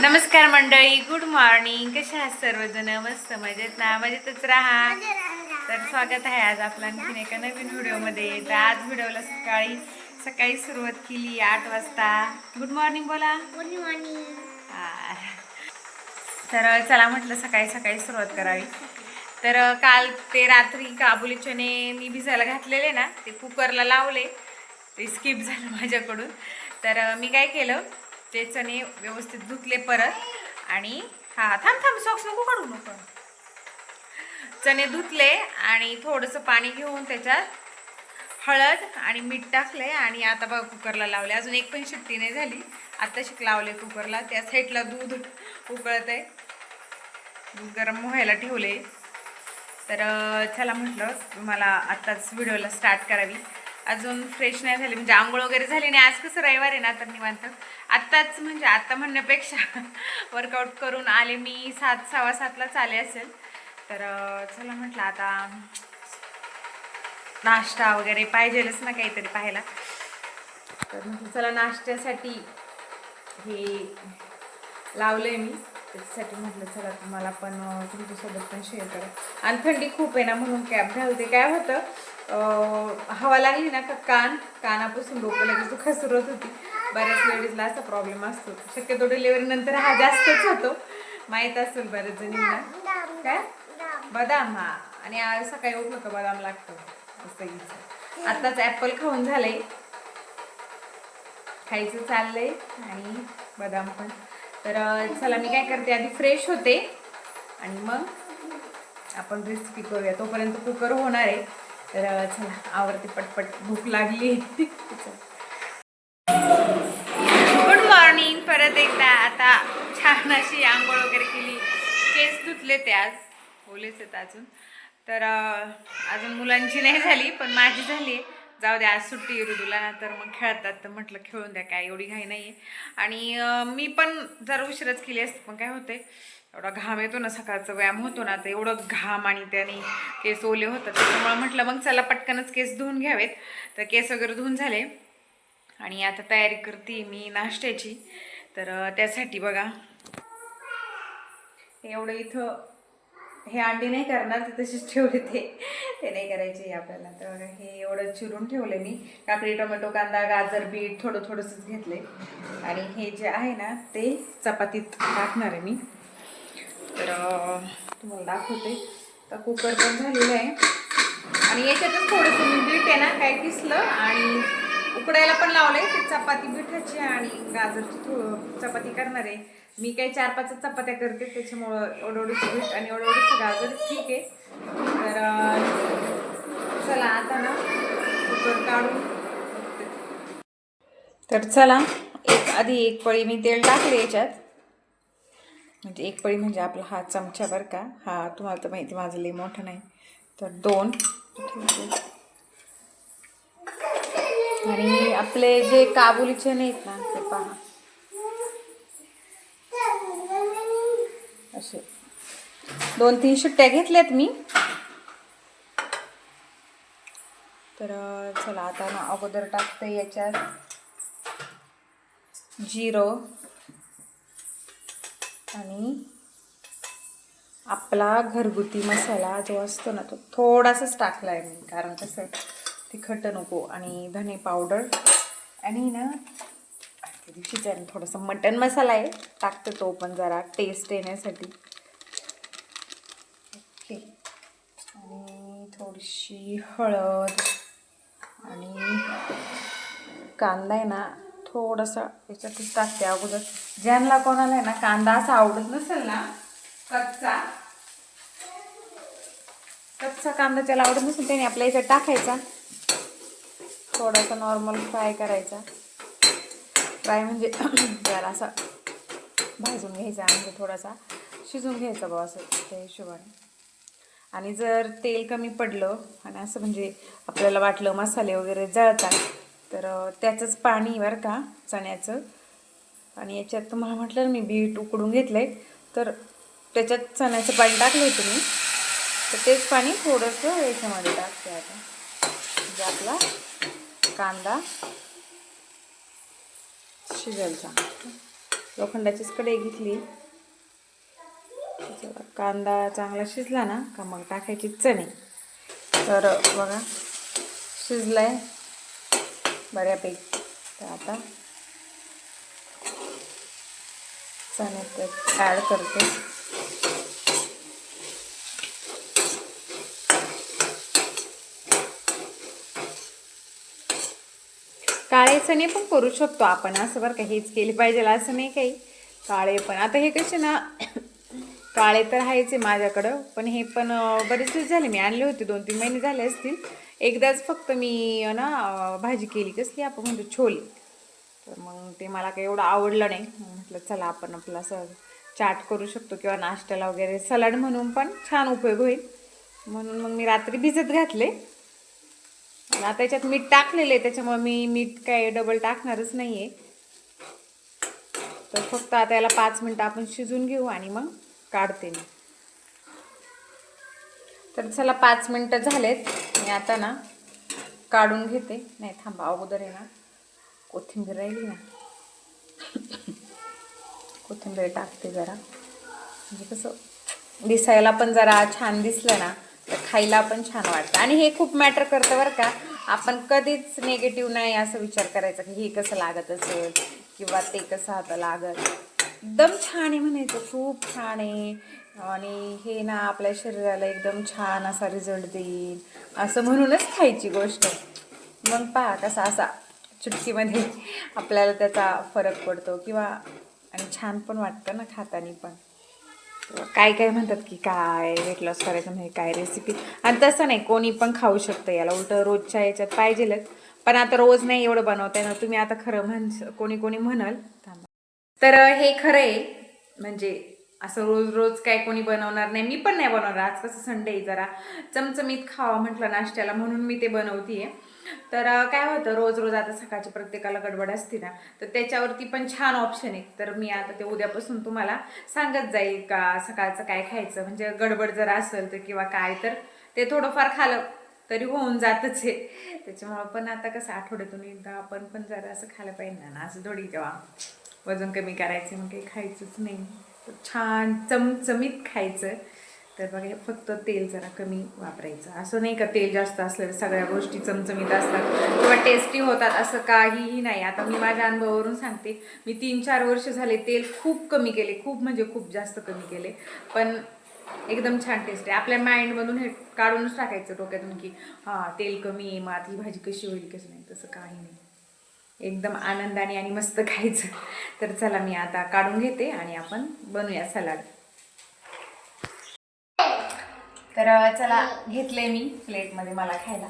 नमस्कार मंडळी good morning कशा आहात सर्वजण? मस्त मजेत ना? मजेतच राहा. तर स्वागत आहे आज आपलं आणखीन एका नवीन व्हिडिओमध्ये. तर आज व्हिडिओला सकाळी सकाळी सुरुवात केली आठ वाजता. गुड मॉर्निंग बोला. हा. तर चला म्हटलं सकाळी सकाळी सुरुवात करावी. तर काल ते रात्री काबुली चणे मी भिजायला घातलेले ना ते कुकरला लावले. ते स्किप झालं माझ्याकडून. तर मी काय केलं ते चणे व्यवस्थित धुतले परत आणि हा थांब थांब सॉक्स नको काढू नको. चणे धुतले आणि थोडंसं पाणी घेऊन त्याच्यात हळद आणि मीठ टाकले आणि आता बघा कुकरला लावले अजून एक पण शिट्टी नाही झाली. आता शिक लावले कुकरला त्या साईडला दूध उकळत आहे दूध गरम व्हायला ठेवले तर चला म्हटलं तुम्हाला आत्ताच व्हिडिओला स्टार्ट करावी. अजून फ्रेश नाही झाली. म्हणजे आंघोळ वगैरे झाली नाही. आज कसं रविवार आहे ना तर निवांत. आत्ताच म्हणजे आत्ता म्हणण्यापेक्षा वर्कआउट करून आले मी. सात सव्वा सातलाच आले असेल. तर चला म्हटलं आता नाश्ता वगैरे पाहिजेलच ना काहीतरी पाहायला. तर म्हटलं चला नाश्त्यासाठी हे लावलं आहे मी. त्याच्यासाठी म्हटलं चला तुम्हाला पण तुमच्यासोबत पण शेअर करा आणि थंडी खूप आहे ना म्हणून कॅब घालते. काय होतं हवा लागली ना का कान? कानापासून डोकं लगेच दुखा सुरत होती. बऱ्याच लेडीजला असा प्रॉब्लेम असतो. शक्यतो डिलिव्हरी नंतर हा जास्तच होतो. माहीत असेल बऱ्याच जणींना. काय? बदाम हा. आणि आज सकाळी उठलो का बदाम लागतो. असं आत्ताच ॲपल खाऊन झालंय. खायचं चाललंय आणि बदाम पण. तर चला मी काय करते आधी फ्रेश होते. आणि मग आपण रेसिपी करूया. तोपर्यंत कुकर होणार आहे. तर चला आवडते पटपट भूक लागली. गुड मॉर्निंग परत एकदा आता छान अशी आंघोळ वगैरे केली. केस धुतले ते आज. ओलेच आहेत अजून. तर अजून मुलांची नाही झाली पण माझी झाली. आहे जाऊ द्या आज सुट्टी ऋतूला ना तर मग खेळतात. तर म्हटलं खेळून द्या काय एवढी घाई नाही आहे आणि मी पण जरा उशीरच केली असते पण काय होते एवढा घाम येतो ना सकाळचा व्यायाम होतो ना तर एवढं घाम आणि त्याने केस ओले होतात. त्याच्यामुळं म्हटलं मग चला पटकनच केस धुवून घ्यावेत. तर केस वगैरे धुवून झाले. आणि आता तयारी करते मी नाश्त्याची. तर त्यासाठी बघा. एवढं इथं हे अंडी नाही करणार ते तसेच ठेवले ते. ते नाही करायचे आपल्याला. तर हे एवढं चिरून ठेवले मी. काकडी टोमॅटो कांदा गाजर बीट थोडं थोडंसंच घेतले. आणि हे जे आहे ना ते चपातीत टाकणार आहे मी. तर तुम्हाला दाखवते. तर कुकर पण झालेलं आहे. आणि याच्यातच थोडंसं मी बीट आहे ना काय किसलं आणि उकडायला पण लावलं ते चपाती बिठाची आणि गाजरची थो चपाती करणार आहे. मी काही चार पाच चपात्या करते त्याच्यामुळं एवढं बीट आणि एवढं गाजर ठीक आहे. तर चला आता ना कुकर काढून तर चला एक आधी एक पळी मी तेल टाकले याच्यात. म्हणजे एक पळी म्हणजे आपला हा चमचा बरं का हा तुम्हाला तर माहिती माझं लई मोठं नाही. तर दोन. आणि आपले जे काबुली चणे आहेत ना ते पहा. असे. दोन तीन सुट्ट्या घेतल्यात मी. तर चला आता ना अगोदर टाकते याच्यात. जिरो. आणि आपला घरगुती मसाला जो असतो ना तो थोडासाच टाकला आहे मी कारण कसं तिखट नको आणि धने पावडर. आणि ना त्या दिवशीच आहे थोडंसं मटन मसाला आहे टाकतो तो पण जरा टेस्ट येण्यासाठी. ओके. आणि थोडीशी हळद आणि कांदा आहे ना थोडंसं याच्यातच टाकते अगोदर. ज्यांना कोणाला आहे ना कांदा असा आवडत नसेल ना कच्चा कच्चा कांदा त्याला आवडत नसेल त्याने आपल्या याच्यात टाकायचा. थोडासा नॉर्मल फ्राय करायचा. फ्राय म्हणजे जरा असा भाजून घ्यायचा म्हणजे थोडासा शिजून घ्यायचा बा असं त्या हिशोबाने. आणि जर तेल कमी पडलं आणि असं म्हणजे आपल्याला वाटलं मसाले वगैरे जळतात तर त्याचंच पाणी बरं का चण्याचं. आणि याच्यात तुम्हाला म्हटलं मी बीट उकडून घेतलं आहे तर त्याच्यात चण्याचं पाणी टाकलं होतं मी. तर तेच पाणी थोडंसं याच्यामध्ये टाकते आता. म्हणजे आपला कांदा शिजायचा लोखंडाचीच कढई घेतली. कांदा चांगला शिजला ना का मग टाकायची चणे. तर बघा शिजलाय. बऱ्यापैकी. तर आता चणे ॲड करते. काळे चणे पण करू शकतो आपण असं बरं का हेच केले पाहिजे असं नाही काही. काळे पण. आता हे कसे ना काळे तर आहेच आहे माझ्याकडं पण हे पण बरेच दिवस झाले मी आणले होते दोन तीन महिने झाले असतील. एकदाच फक्त मी ना भाजी केली कसली आपण म्हणतो छोले. तर मग ते मला काही एवढं आवडलं नाही. म्हटलं चला आपण आपलं असं चाट करू शकतो किंवा नाश्त्याला वगैरे सलाड म्हणून पण छान उपयोग होईल. म्हणून मग मी रात्री भिजत घातले. आता याच्यात मीठ टाकलेलं आहे त्याच्यामुळे मी मीठ काय डबल टाकणारच नाही आहे तर फक्त आता याला पाच मिनटं आपण शिजून घेऊ आणि मग काढते मी. तर चला पाच मिनटं झालेत. मी आता ना काढून घेते. नाही थांबा अगोदर आहे ना कोथिंबीर राहिली ना. कोथिंबीर टाकते जरा. म्हणजे कसं दिसायला पण जरा छान दिसलं ना तर खायला पण छान वाटतं. आणि हे खूप मॅटर करतं बरं का. आपण कधीच निगेटिव्ह नाही असं विचार करायचा की हे कसं लागत असेल किंवा ते कसं आता लागत. एकदम छान आहे म्हणायचं. खूप छान आहे. आणि हे ना आपल्या शरीराला एकदम छान असा रिझल्ट देईल. असं म्हणूनच खायची गोष्ट. मग पहा कसा असा चुटकीमध्ये आपल्याला त्याचा फरक पडतो किंवा आणि छान पण वाटतं ना खातानी पण. काय काय म्हणतात की काय वेट लॉस करायचं म्हणजे काय रेसिपी आणि तसं नाही कोणी पण खाऊ शकतं. याला उलटं रोजच्या याच्यात पाहिजेलच. पण आता रोज नाही एवढं बनवताय ना तुम्ही आता खरं म्हण कोणी कोणी म्हणाल थांबा. तर हे खरं आहे. म्हणजे असं रोज रोज काय कोणी बनवणार नाही. मी पण नाही बनवणार. आज कसं संडे जरा. चमचमीत खावा म्हटलं नाश्त्याला म्हणून मी ते बनवतीये. तर काय होतं रोज रोज आता सकाळची प्रत्येकाला गडबड असते ना तर त्याच्यावरती पण छान ऑप्शन आहे. तर मी आता ते उद्यापासून तुम्हाला सांगत जाईल का सकाळचं काय खायचं. म्हणजे गडबड जर असेल तर किंवा काय तर ते थोडंफार खालं तरी होऊन जातच आहे. त्याच्यामुळं पण आता कसं आठवड्यातून एकदा आपण पण जरा असं खायला पाहिजे ना. असं थोडी जेव्हा वजन कमी करायचं मग काही खायचंच नाही. छान चमचमीत खायचं. तर बघा फक्त तेल जरा कमी वापरायचं. असं नाही का तेल जास्त असलं सगळ्या गोष्टी चमचमीत असतात. किंवा टेस्टी होतात असं काहीही नाही. आता मी माझ्या अनुभवावरून सांगते. मी तीन चार वर्ष झाले तेल खूप कमी केले. खूप म्हणजे खूप जास्त कमी केले. पण एकदम छान टेस्ट आहे आपल्या माइंडमधून हे काढूनच टाकायचं डोक्यातून की हां तेल कमी आहे मग आता ही भाजी कशी होईल कसं नाही? तसं काही नाही. एकदम आनंदाने आणि मस्त खायचं. तर चला मी आता काढून घेते आणि आपण बनवूया सलाड. तर चला घेतलंय मी प्लेटमध्ये मला खायला.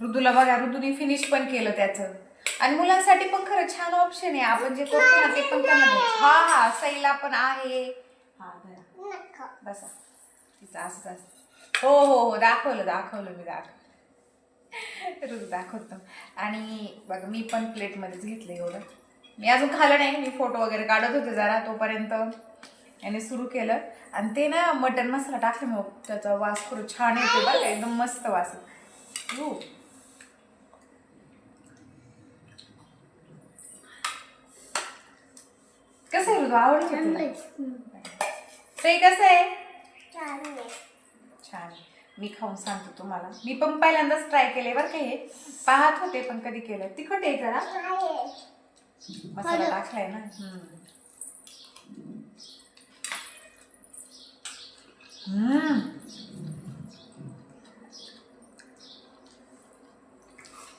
ऋतूला बघा ऋतूने फिनिश पण केलं त्याचं. आणि मुलांसाठी पण खरं छान ऑप्शन आहे. आपण जे करतो ना ते पण त्यांना. हा हा सैला पण आहे. हा बसा. तिचं असतं. हो हो हो दाखवलं दाखवलं मी दाखव ऋतू दाखवतो. आणि बघा मी पण प्लेटमध्येच घेतलं एवढं. मी अजून खाल्लं नाही मी फोटो वगैरे काढत होते जरा तोपर्यंत. याने सुरू केलं. आणि ते ना मटन मसाला टाकल्यामुळे त्याचा वास खरं छान येतो का एकदम मस्त वास. हो. कसं आहे आवडलं का तुला? ते कसं आहे? छान मी खाऊन सांगतो तुम्हाला. मी पण पहिल्यांदाच ट्राय केले बरं का हे. पाहत होते पण कधी केलं तिखट आहे जरा. मसाला टाकलाय ना.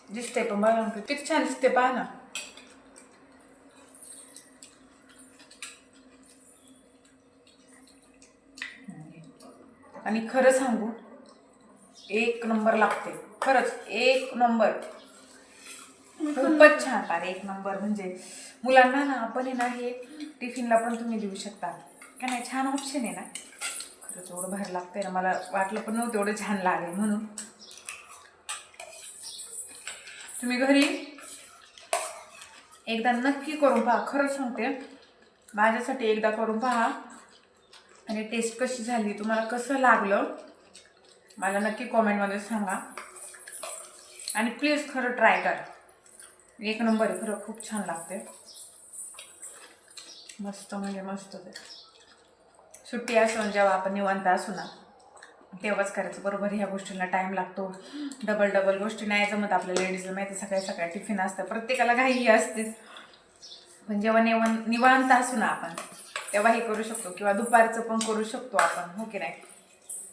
दिसते पण बघा किती छान दिसते पहा ना. आणि खरं सांगू एक नंबर लागते. खरंच एक नंबर. खूपच छान अरे एक नंबर. म्हणजे मुलांना ना आपण आहे ना हे टिफिनला पण तुम्ही देऊ शकता. का नाही? छान ऑप्शन आहे ना. खरंच एवढं बाहेर लागतंय ना. मला वाटलं पण नव्हतं एवढं छान लागेल म्हणून. तुम्ही घरी एकदा नक्की करून पहा. खरंच सांगते माझ्यासाठी एकदा करून पहा. आणि टेस्ट कशी झाली तुम्हाला कसं लागलं मला नक्की कॉमेंटमध्ये सांगा. आणि प्लीज खरं ट्राय करा. एक नंबर आहे खरं खूप छान लागते. मस्त म्हणजे मस्त ते. सुट्टी असून जेव्हा आपण निवांत असू ना तेव्हाच करायचं. बरोबर ह्या गोष्टींना टाईम लागतो. डबल डबल गोष्टी नाही जमत आपल्या लेडीजला माहिती सकाळी सकाळी टिफिन असतं. प्रत्येकाला घाई असतेच. पण जेव्हा निवां निवांत असू ना आपण तेव्हा हे करू शकतो. किंवा दुपारचं पण करू शकतो आपण. हो की नाही?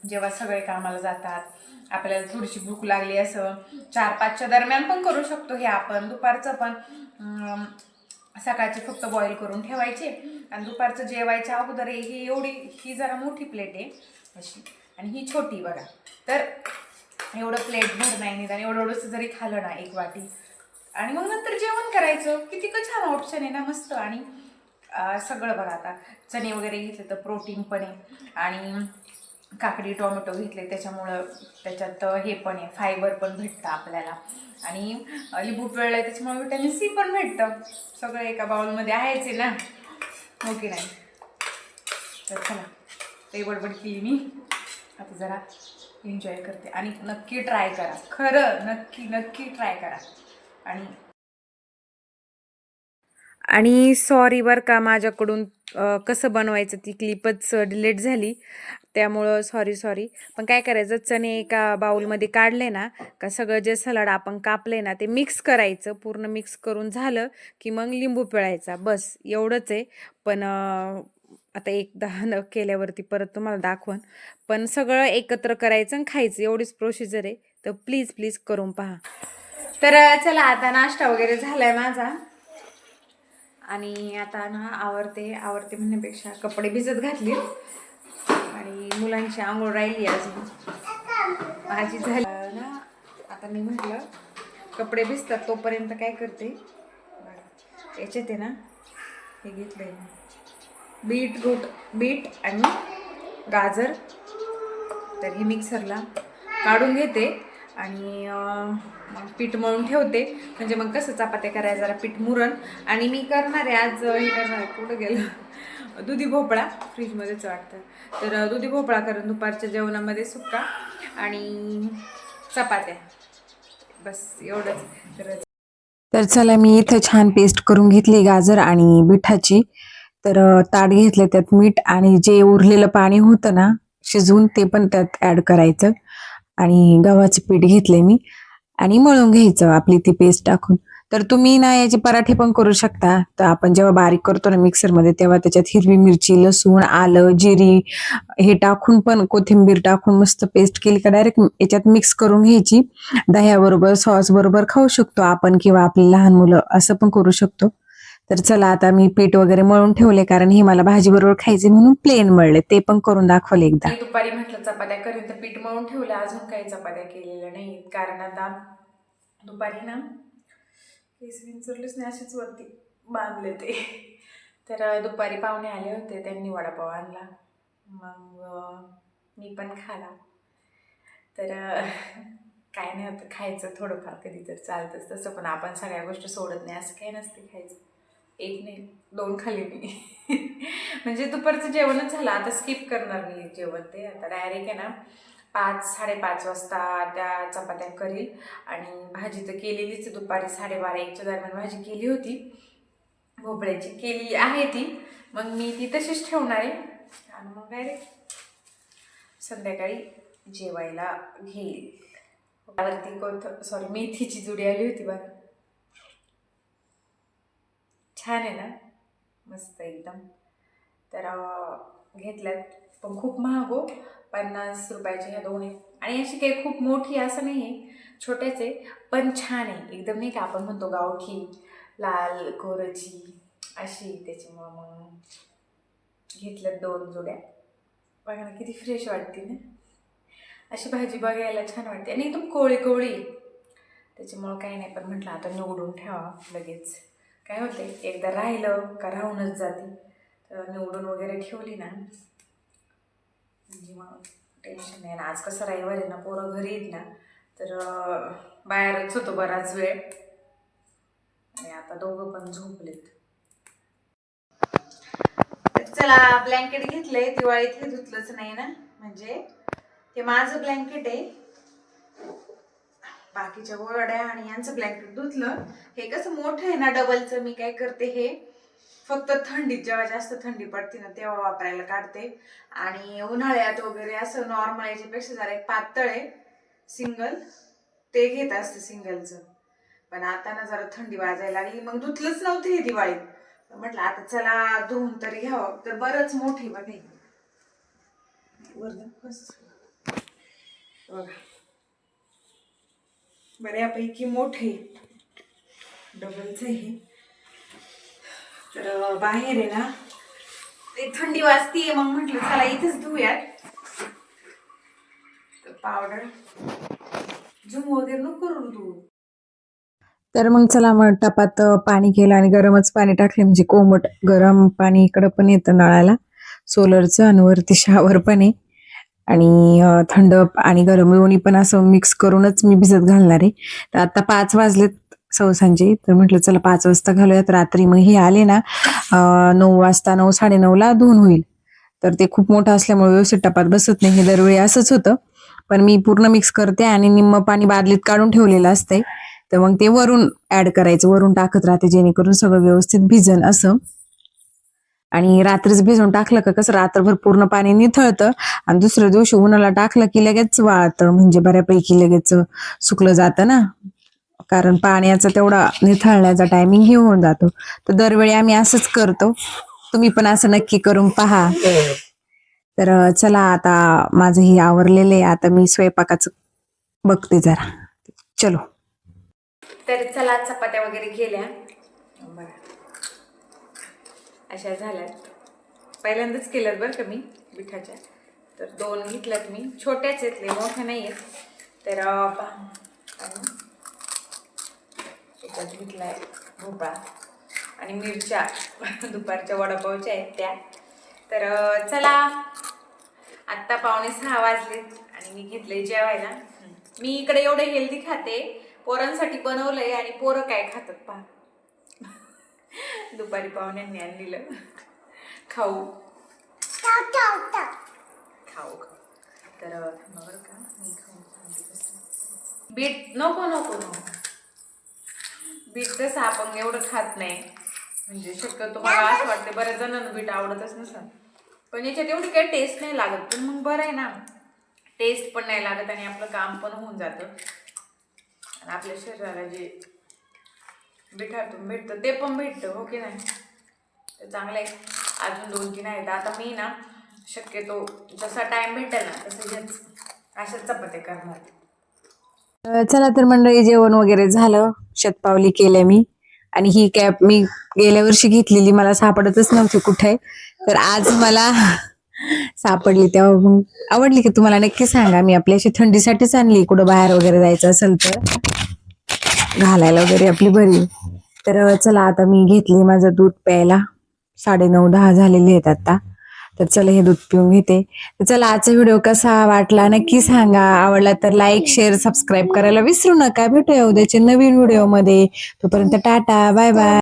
जेव्हा सगळे कामाला जातात आपल्याला थोडीशी भूक लागली असं चार पाचच्या दरम्यान पण करू शकतो हे आपण. दुपारचं पण सकाळचे फक्त बॉईल करून ठेवायचे आणि दुपारचं जेवायच्या अगोदर ही एवढी ही जरा मोठी प्लेट आहे अशी. आणि ही छोटी बघा. तर एवढं प्लेट भर नाही निदान एवढं एवढंसं जरी खाल्लं ना एक वाटी. आणि मग नंतर जेवण करायचं. किती का छान ऑप्शन आहे ना मस्त. आणि सगळं बघा आता. चणे वगैरे घेतले तर प्रोटीन पण आहे. आणि काकडी टोमॅटो घेतले त्याच्यामुळं त्याच्यात हे पण आहे फायबर पण भेटतं आपल्याला. आणि लिंबू पिळलं आहे त्याच्यामुळे विटॅमिन सी पण भेटतं. सगळं एका बाउलमध्ये आहेच आहे ना? हो की नाही? तर चला ते बडबड केली मी. आता जरा एन्जॉय करते. आणि नक्की ट्राय करा. खरं नक्की नक्की ट्राय करा. आणि आणि सॉरी बरं का माझ्याकडून कसं बनवायचं ती क्लिपच डिलीट झाली. त्यामुळं सॉरी सॉरी पण काय करायचं चणे एका बाउलमध्ये काढले ना का सगळं जे सलाड आपण कापले ना ते मिक्स करायचं. पूर्ण मिक्स करून झालं की मग लिंबू पिळायचा. बस एवढंच आहे. पण आता एकदा न केल्यावरती परत तुम्हाला दाखवन. पण सगळं एकत्र करायचं आणि खायचं. एवढीच प्रोसिजर आहे. तर प्लीज प्लीज करून पहा. तर चला आता नाश्ता वगैरे झालाय माझा. आणि आता ना आवडते आवडते म्हणण्यापेक्षा कपडे भिजत घातले. आणि मुलांची आंघोळ राहिली अजून माझी झाली. ना आता मी म्हटलं कपडे भिजतात तोपर्यंत काय करते? याच्यात आहे ना हे घेतलंय बीट बीट आणि गाजर. तर हे मिक्सरला काढून घेते. आणि मग पीठ मळून ठेवते. म्हणजे मग कसं चपात्या करायला जरा पीठ मुरण आणि मी करणार आहे आज हे करणार आहे कुठं गेलं? दुधी भोपळा फ्रीजमध्येच वाटतं. तर दुधी भोपळा करून दुपारच्या जेवणामध्ये सुक्का आणि चपात्या. बस एवढंच. तर तर चला मी इथं छान पेस्ट करून घेतली गाजर आणि बिठाची तर ताट घेतले त्यात मीठ आणि जे उरलेलं पाणी होतं ना शिजवून ते पण त्यात ॲड करायचं. आणि गव्हाचे पीठ घेतले मी. आणि मळून घ्यायचं आपली ती पेस्ट टाकून. तर तुम्ही ना याचे पराठे पण करू शकता. तर आपण जेव्हा बारीक करतो ना मिक्सरमध्ये तेव्हा त्याच्यात हिरवी मिरची लसूण आलं जिरी हे टाकून पण कोथिंबीर टाकून मस्त पेस्ट केली का डायरेक्ट याच्यात मिक्स करून घ्यायची. दह्याबरोबर सॉस बरोबर खाऊ शकतो आपण किंवा आपली लहान मुलं असं पण करू शकतो. तर चला आता मी पीठ वगैरे मळून ठेवले कारण हे मला भाजी बरोबर खायचे म्हणून प्लेन मळले. ते पण करून दाखवले एकदा. दुपारी म्हटलं चपात्या करीन तर पीठ मळून ठेवलं. अजून काही चपात्या केलेल्या नाही कारण आता दुपारी ना केस विंचरलीच नाही अशीच वरती बांधले ते. तर दुपारी पाहुणे आले होते त्यांनी वडापाव आणला. मग मी पण खाला. तर काय नाही होतं खायचं थोडंफार कधी तर चालतंच तसं पण आपण सगळ्या गोष्टी सोडत नाही असं काही नसते खायचं. एक नाही दोन खाल्ले मी म्हणजे दुपारचं जेवणच झालं आता स्किप करणार मी जेवण ते. आता डायरेक्ट आहे ना पाच साडेपाच वाजता त्या चपात्या करील. आणि भाजी तर केलेलीच आहे दुपारी साडेबारा एकच्या दरम्यान भाजी केली होती. भोपळ्याची केली आहे ती. मग मी ती तशीच ठेवणार आहे. आणि मग डायरेक्ट संध्याकाळी जेवायला घेईल. त्यावरती कोथ सॉरी मेथीची जुडी आली होती बघा. छान आहे ना? मस्त एकदम. तर घेतल्यात. पण खूप महाग हो. पन्नास रुपयाचे ह्या दोन आहेत आणि अशी काही खूप मोठी असं नाही आहे छोटेच आहे. पण छान आहे. एकदम नाही का आपण म्हणतो गावठी लाल कोरची अशी त्याच्यामुळं मग घेतल्यात दोन जोड्या. बघा ना किती फ्रेश वाटते ना? अशी भाजी बघायला छान वाटते. आणि एकदम कोळी कोळी त्याच्यामुळं काही नाही. पण म्हटलं आता निवडून ठेवा लगेच. काय होते एकदा राहिलं का राहूनच जाते. तर निवडून वगैरे ठेवली ना. म्हणजे मग टेन्शन नाही. आज कसं रविवार आहे ना पोरं घरी येत ना तर बाहेरच होतो बराच वेळ. आणि आता दोघं पण झोपलेत. चला ब्लँकेट घेतलंय. दिवाळीत हे धुतलंच नाही ना. म्हणजे ते माझं ब्लँकेट आहे. बाकीच्या गोरड्या आणि यांचं ब्लँकेट धुतलं. हे कसं मोठं आहे ना डबलचं मी काय करते हे? फक्त थंडीत जेव्हा जास्त थंडी पडते ना तेव्हा वापरायला काढते. आणि उन्हाळ्यात वगैरे असं नॉर्मल याच्यापेक्षा जरा एक पातळ आहे सिंगल ते घेत असते सिंगलचं पण आता ना जरा थंडी वाजायला लागली. मग धुतलंच नव्हतं हे दिवाळीत. म्हटलं आता चला धुवून तरी घ्यावं. तर बरंच मोठी. बघा. बऱ्यापैकी मोठे. डबलच हे तर बाहेर आहे ना. ते थंडी वाजतीये मग म्हटलं चला इथेच धुयात पावडर झुम वगैरे नको करू तू. तर मग चला मग टपात पाणी केलं आणि गरमच पाणी टाकले म्हणजे कोमट गरम पाणी इकडं पण येतं नळाला. सोलरचं आणि वरती शावर पण आहे. आणि थंड आणि गरम दोन्ही पण असं मिक्स करूनच मी भिजत घालणार आहे. तर आता पाच वाजलेत सवसांचे तर म्हटलं चला पाच वाजता घालूयात. रात्री मग हे आले ना नऊ वाजता नऊ साडे नऊला धुवून होईल. तर ते खूप मोठं असल्यामुळे व्यवस्थित टपात बसत नाही. हे दरवेळी असंच होतं. पण मी पूर्ण मिक्स करते आणि निम्म पाणी बादलीत काढून ठेवलेलं असतंय. तर मग ते वरून ऍड करायचं वरून टाकत राहते जेणेकरून सगळं व्यवस्थित भिजन असं. आणि रात्रीच भिजवून टाकलं का कसं रात्रभर पूर्ण पाणी निथळतं आणि दुसऱ्या दिवशी उन्हाला टाकलं की लगेच वाळतं म्हणजे बऱ्यापैकी लगेच सुकलं जातं ना. कारण पाण्याचा तेवढा निथळण्याचा टायमिंग हे होऊन जातो. तर दरवेळी आम्ही असंच करतो. तुम्ही पण असं नक्की करून पहा. तर चला आता माझं हे आवरलेलं आहे. आता मी स्वयंपाकाचं बघते जरा. चलो. तर चला चपात्या वगैरे केल्या. अशा झाल्यात. पहिल्यांदाच केल्यात बरं का मी पिठाच्या तर दोन घेतल्यात मी. छोट्याच आहेत मोठ्या नाही आहेत. तर पहा. एकच घेतला आहे भोपळा आणि मिरच्या. दुपारच्या वडापावच्या आहेत त्या. तर चला. आत्ता पावणे सहा वाजलेत आणि मी घेतले जेवायला. मी इकडे एवढे हेल्दी खाते. पोरांसाठी बनवलंय आणि पोरं काय खातात पहा. दुपारी पाहुण्यांनी आणलेलं. खाऊ. खाऊ खाऊ तर का. मी कसं. बीट नको नको नको. बीट कसं आपण एवढं खात नाही. म्हणजे शक्यतो मला असं वाटतं बऱ्याच जणांना बीट आवडतच नसतं. पण याच्यात एवढी काही टेस्ट नाही लागत. पण मग बरं आहे ना. टेस्ट पण नाही लागत आणि आपलं काम पण होऊन जातं. आणि आपल्या शरीराला जे बिठातून भेटतं ते पण भेटतं हो की नाही? तर चांगलं आहे. अजून दोन तीन आहेत. आता मी ना शक्यतो जसा टाइम भेटेल ना तसं हेच अशाच चपात्या करणार. चला तर मंडळी जेवण वगैरे झालं. शतपावली केल्या मी. आणि ही कॅप मी गेल्या वर्षी घेतलेली. मला सापडतच नव्हती कुठे. तर आज मला सापडली तेव्हा मग आवडली की तुम्हाला नक्की सांगा. मी आपल्या अशी थंडीसाठीच आणली. कुठं बाहेर वगैरे जायचं असेल तर. घालायला वगैरे आपली बरी. तर चला आता मी घेतली माझं दूध प्यायला. साडे नऊ दहा झालेले आहेत आता. तर चला हे दूध पिऊन घेते. तर चला आजचा व्हिडिओ कसा वाटला नक्की सांगा. आवडला तर लाईक शेअर सबस्क्राईब करायला विसरू नका. भेटूया उद्याच्या नवीन व्हिडिओमध्ये. तोपर्यंत टाटा बाय बाय